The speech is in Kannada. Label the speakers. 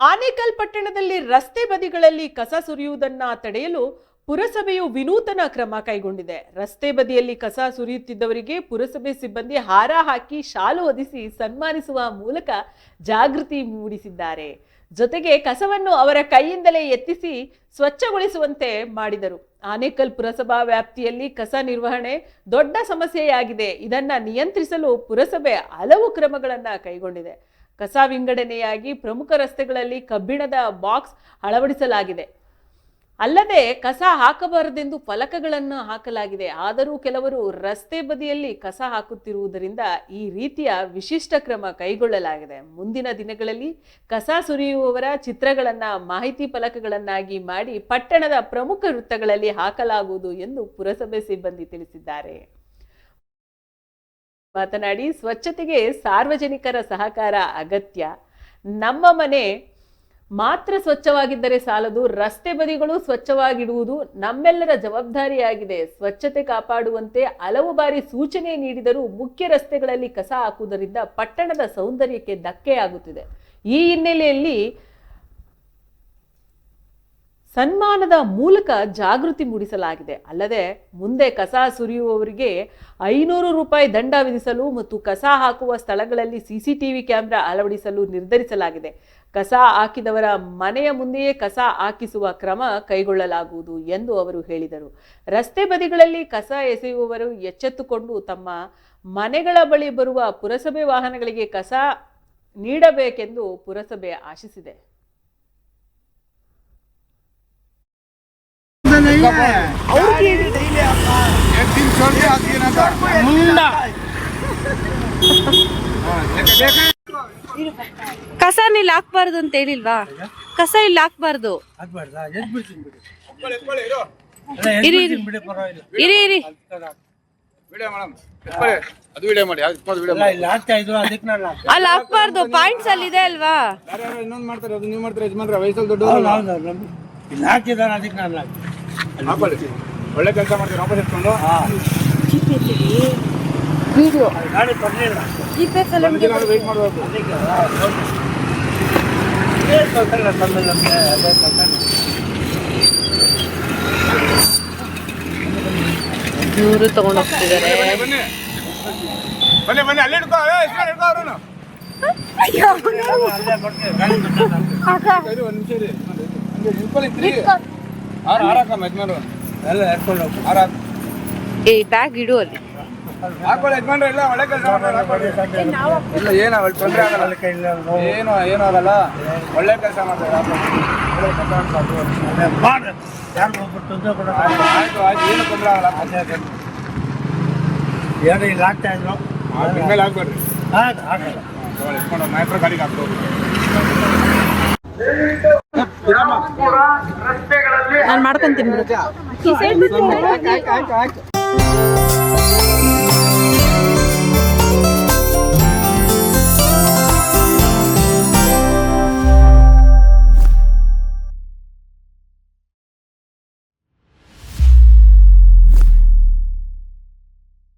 Speaker 1: ಆನೇಕಲ್ ಪಟ್ಟಣದಲ್ಲಿ ರಸ್ತೆ ಬದಿಗಳಲ್ಲಿ ಕಸ ಸುರಿಯುವುದನ್ನು ತಡೆಯಲು ಪುರಸಭೆಯು ವಿನೂತನ ಕ್ರಮ ಕೈಗೊಂಡಿದೆ. ರಸ್ತೆ ಬದಿಯಲ್ಲಿ ಕಸ ಸುರಿಯುತ್ತಿದ್ದವರಿಗೆ ಪುರಸಭೆ ಸಿಬ್ಬಂದಿ ಹಾರ ಹಾಕಿ ಶಾಲು ಒದಿಸಿ ಸನ್ಮಾನಿಸುವ ಮೂಲಕ ಜಾಗೃತಿ ಮೂಡಿಸಿದ್ದಾರೆ. ಜೊತೆಗೆ ಕಸವನ್ನು ಅವರ ಕೈಯಿಂದಲೇ ಎತ್ತಿಸಿ ಸ್ವಚ್ಛಗೊಳಿಸುವಂತೆ ಮಾಡಿದರು. ಆನೇಕಲ್ ಪುರಸಭಾ ವ್ಯಾಪ್ತಿಯಲ್ಲಿ ಕಸ ನಿರ್ವಹಣೆ ದೊಡ್ಡ ಸಮಸ್ಯೆಯಾಗಿದೆ. ಇದನ್ನು ನಿಯಂತ್ರಿಸಲು ಪುರಸಭೆ ಹಲವು ಕ್ರಮಗಳನ್ನು ಕೈಗೊಂಡಿದೆ. ಕಸ ವಿಂಗಡಣೆಯಾಗಿ ಪ್ರಮುಖ ರಸ್ತೆಗಳಲ್ಲಿ ಕಬ್ಬಿಣದ ಬಾಕ್ಸ್ ಅಳವಡಿಸಲಾಗಿದೆ. ಅಲ್ಲದೆ ಕಸ ಹಾಕಬಾರದೆಂದು ಫಲಕಗಳನ್ನು ಹಾಕಲಾಗಿದೆ. ಆದರೂ ಕೆಲವರು ರಸ್ತೆ ಬದಿಯಲ್ಲಿ ಕಸ ಹಾಕುತ್ತಿರುವುದರಿಂದ ಈ ರೀತಿಯ ವಿಶಿಷ್ಟ ಕ್ರಮ ಕೈಗೊಳ್ಳಲಾಗಿದೆ. ಮುಂದಿನ ದಿನಗಳಲ್ಲಿ ಕಸ ಸುರಿಯುವವರ ಚಿತ್ರಗಳನ್ನು, ಮಾಹಿತಿ ಫಲಕಗಳನ್ನಾಗಿ ಮಾಡಿ ಪಟ್ಟಣದ ಪ್ರಮುಖ ವೃತ್ತಗಳಲ್ಲಿ ಹಾಕಲಾಗುವುದು ಎಂದು ಪುರಸಭೆ ಸಿಬ್ಬಂದಿ ತಿಳಿಸಿದ್ದಾರೆ. ಮಾತನಾಡಿ, ಸ್ವಚ್ಛತೆಗೆ ಸಾರ್ವಜನಿಕರ ಸಹಕಾರ ಅಗತ್ಯ. ನಮ್ಮ ಮನೆ ಮಾತ್ರ ಸ್ವಚ್ಛವಾಗಿದ್ದರೆ ಸಾಲದು, ರಸ್ತೆ ಬದಿಗಳು ಸ್ವಚ್ಛವಾಗಿಡುವುದು ನಮ್ಮೆಲ್ಲರ ಜವಾಬ್ದಾರಿಯಾಗಿದೆ. ಸ್ವಚ್ಛತೆ ಕಾಪಾಡುವಂತೆ ಹಲವು ಬಾರಿ ಸೂಚನೆ ನೀಡಿದರೂ ಮುಖ್ಯ ರಸ್ತೆಗಳಲ್ಲಿ ಕಸ ಹಾಕುವುದರಿಂದ ಪಟ್ಟಣದ ಸೌಂದರ್ಯಕ್ಕೆ ಧಕ್ಕೆಯಾಗುತ್ತಿದೆ ಈ ಹಿನ್ನೆಲೆಯಲ್ಲಿ ಸನ್ಮಾನದ ಮೂಲಕ ಜಾಗೃತಿ ಮೂಡಿಸಲಾಗಿದೆ. ಅಲ್ಲದೆ ಮುಂದೆ ಕಸ ಸುರಿಯುವವರಿಗೆ ಐನೂರು ರೂಪಾಯಿ ದಂಡ ವಿಧಿಸಲು ಮತ್ತು ಕಸ ಹಾಕುವ ಸ್ಥಳಗಳಲ್ಲಿ ಸಿಸಿಟಿವಿ ಕ್ಯಾಮೆರಾ ಅಳವಡಿಸಲು ನಿರ್ಧರಿಸಲಾಗಿದೆ. ಕಸ ಹಾಕಿದವರ ಮನೆಯ ಮುಂದೆಯೇ ಕಸ ಹಾಕಿಸುವ ಕ್ರಮ ಕೈಗೊಳ್ಳಲಾಗುವುದು ಎಂದು ಅವರು ಹೇಳಿದರು. ರಸ್ತೆ ಬದಿಗಳಲ್ಲಿ ಕಸ ಎಸೆಯುವವರು ಎಚ್ಚೆತ್ತುಕೊಂಡು ತಮ್ಮ ಮನೆಗಳ ಬಳಿ ಬರುವ ಪುರಸಭೆ ವಾಹನಗಳಿಗೆ ಕಸ ನೀಡಬೇಕೆಂದು ಪುರಸಭೆ ಆಶಿಸಿದೆ.
Speaker 2: एक दिन छोड़ के आती है ना तो
Speaker 3: मुंडा
Speaker 4: ಕಸ ಇಲ್ಲಿ ಹಾಕ್ಬಾರ್ದು ಅಂತ ಹೇಳಿಲ್ವಾ ಕಸ ಇಲ್ಲಿ ಹಾಕ್ಬಾರ್ದು
Speaker 3: ಹಾಕ್ಬಾರ್ದಾ ಎದ್ ಬಿಡ್ತೀನಿ ಬಿಡಿ
Speaker 4: ಇರಿ
Speaker 3: ಬಿಡ್ತೀನಿ ಬಿಡಿ ಪರವಾಗಿಲ್ಲ
Speaker 4: ಇರಿ ಇರಿ
Speaker 2: ವಿಡಿಯೋ ಮೇಡಮ್ ಅದು ವಿಡಿಯೋ ಮಾಡಿ ಅದು ವಿಡಿಯೋ
Speaker 3: ಇಲ್ಲ ಇಲ್ಲಿ ಹಾಕ್ತಾ ಇದ್ರು ಅದಕ್ಕೆ ನಾನು ಹಾಕ್ತೆ.
Speaker 4: ಅಲ್ಲಿ ಹಾಕ್ಬಾರ್ದು ಪಾಯಿಂಟ್ಸ್ ಅಲ್ಲಿ ಇದೆ ಅಲ್ವಾ
Speaker 2: ಯಾರು ಯಾರು ಇನ್ನೊಂದು ಮಾಡ್ತಾರೆ ಅದು ನೀವು ಮಾಡ್ತಾರೆ ಯಜಮಾನ್ರೆ ವಯಸ್ಸಲ್ಲಿ
Speaker 3: ಹೌದು,
Speaker 2: ದೊಡ್ಡವರು
Speaker 3: ಹೌದು, ಹೌದು. ಇಲ್ಲಿ ಹಾಕಿದಾರೆ ಅದಕ್ಕೆ ನಾನು ಹಾಕ್ತೆ.
Speaker 2: ಹಾಕೊಳ್ಳಿ. ಒಳ್ಳೆ ಕೆಲಸ ಮಾಡ್ತೀವಿ ವಾಪಸ್ ಇಟ್ಕೊಂಡು
Speaker 3: ಅದು ಗಾಡಿ
Speaker 2: ವೆಯ್ಟ್ ಮಾಡಬೇಕು.
Speaker 3: ಇಲ್ಲ, ತೊಂದ್ರೆ ಇಲ್ಲ, ನಮ್ಗೆ ಅದೇ ತೊಂದ್ರೆ ಇಲ್ಲ.
Speaker 4: ಇವರು ತಗೊಂಡ್ ಹೋಗ್ತಿದ್ದಾರೆ.
Speaker 2: ಬನ್ನಿ ಬನ್ನಿ ಬನ್ನಿ. ಅಲ್ಲಿ ಹಿಡ್ಕೋ. ಹಿಡ್ಕೋ ಅವ್ರನ್ನು. ಇರಿ, ಒಂದ್ ನಿಮಿಷ ಹಂಗೆ ನಿಂತ್ಕೊಳ್ಳಿ
Speaker 3: ಎಲ್ಲ ಎತ್ಕೊಂಡು
Speaker 4: ಈ ಬ್ಯಾಗ್ ಇಡು ಅಲ್ಲಿ.
Speaker 2: ಹಾಕೊಳ್ಳಿ ಯಜಮಾನ್ರೆ ಇಲ್ಲ ಒಳ್ಳೆ ಕೆಲಸ ಇಲ್ಲ ಏನು ಅವಳು ತೊಂದರೆ ಆಗಲ್ಲ.
Speaker 3: ಅಲ್ಲಿ ಕೈ
Speaker 2: ಏನು ಏನು ಆಗಲ್ಲ. ಒಳ್ಳೆ ಕೆಲಸ ಮಾಡ್ತಾರೆ ಆಯ್ತು ಆಯ್ತು ಏನು ತೊಂದರೆ ಆಗಲ್ಲ.
Speaker 3: ಅದೇ ಅದೇ. ಏನೋ ಇಲ್ಲಿ ಹಾಕ್ತಾ ಇದ್ರು?
Speaker 2: ಇನ್ಮೇಲೆ ಆಗ್ಬೇಡ್ರಿ
Speaker 3: ಹಾಕ್- ಹಾಕಲ್ಲ
Speaker 2: ನಾಯಕರ ಗಾಡಿಗೆ ಹಾಕ್ಬೋದು
Speaker 4: ನಾನು ಮಾಡ್ಕೊಂತೀನಿ